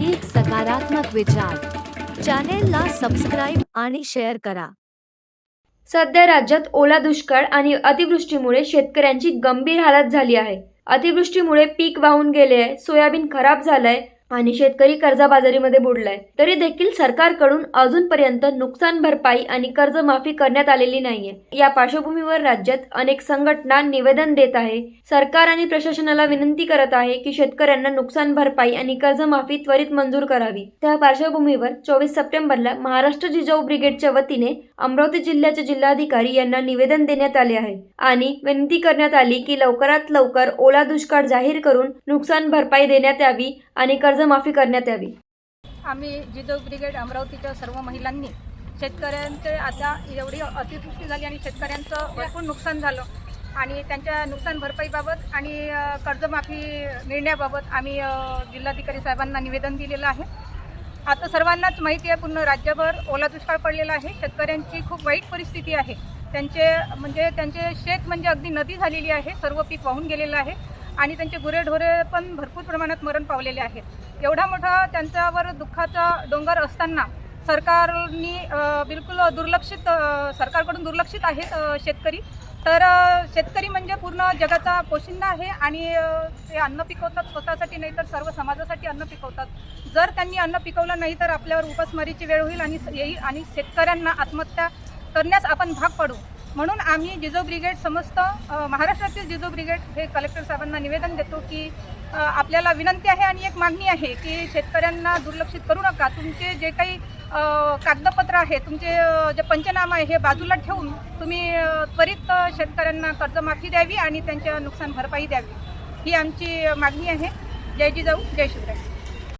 एक सकारात्मक विचार. चॅनेलला सबस्क्राईब आणि शेअर करा. सध्या राज्यात ओला दुष्काळ आणि अतिवृष्टीमुळे शेतकऱ्यांची गंभीर हालत झाली आहे. अतिवृष्टीमुळे पीक वाहून गेले आहे. सोयाबीन खराब झालंय. आणि शेतकरी कर्जबाजारीमध्ये बुडलाय. तरी देखील सरकारकडून अजूनपर्यंत नुकसान भरपाई आणि कर्जमाफी करण्यात आलेली नाहीये. या पार्श्वभूमीवर राज्यात अनेक संघटना निवेदन देत आहे. सरकार आणि प्रशासनाला विनंती करत आहे की शेतकऱ्यांना नुकसान भरपाई आणि कर्जमाफी त्वरित मंजूर करावी. त्या पार्श्वभूमीवर चोवीस सप्टेंबरला महाराष्ट्र जिजाऊ ब्रिगेडच्या वतीने अमरावती जिल्ह्याचे जिल्हाधिकारी यांना निवेदन देण्यात आले आहे आणि विनंती करण्यात आली की लवकरात लवकर ओला दुष्काळ जाहीर करून नुकसान भरपाई देण्यात यावी आणि कर्जमाफी करण्यात यावी. आम्ही जिदो ब्रिगेड अमरावतीच्या सर्व महिलांनी शेतकऱ्यांचे आता एवढी अतिवृष्टी झाली आणि शेतकऱ्यांचं भरपूर नुकसान झालं. आणि त्यांच्या नुकसान भरपाईबाबत आणि कर्जमाफी मिळण्याबाबत आम्ही जिल्हाधिकारी साहेबांना निवेदन दिलेलं आहे. आता सर्वांनाच माहिती आहे पूर्ण राज्यभर ओला दुष्काळ पडलेला आहे. शेतकऱ्यांची खूप वाईट परिस्थिती आहे. त्यांचे म्हणजे त्यांचे शेत म्हणजे अगदी नदी झालेली आहे. सर्व पीक वाहून गेलेलं आहे. आणि त्यांचे गुरेढोरे पण भरपूर प्रमाणात मरण पावलेले आहेत. एवढा मोठा त्यांच्यावर दुःखाचा डोंगर असताना सरकारनी बिलकुल दुर्लक्षित सरकारकडून दुर्लक्षित आहेत शेतकरी. तर शेतकरी म्हणजे पूर्ण जगाचा पोशिंदा आहे आणि ते अन्न पिकवतात स्वतःसाठी नाही तर सर्व समाजासाठी अन्न पिकवतात. जर त्यांनी अन्न पिकवलं नाही तर आपल्यावर उपासमारीची वेळ होईल आणि येईल आणि शेतकऱ्यांना आत्महत्या करण्यास आपण भाग पडू. म्हणून आम्ही जिजो ब्रिगेड समस्त महाराष्ट्रातील जिजो ब्रिगेड हे कलेक्टर साहेबांना निवेदन देतो की आपल्याला विनंती आहे आणि एक मागणी आहे की शेतकऱ्यांना दुर्लक्षित करू नका. तुमचे जे काही कागदपत्र आहे तुमचे जे पंचनामा आहे हे बाजूला ठेवून तुम्ही त्वरित शेतकऱ्यांना कर्जमाफी द्यावी आणि त्यांच्या नुकसान भरपाई द्यावी. ही आमची मागणी आहे. जय जिजाऊ जय शिवराय.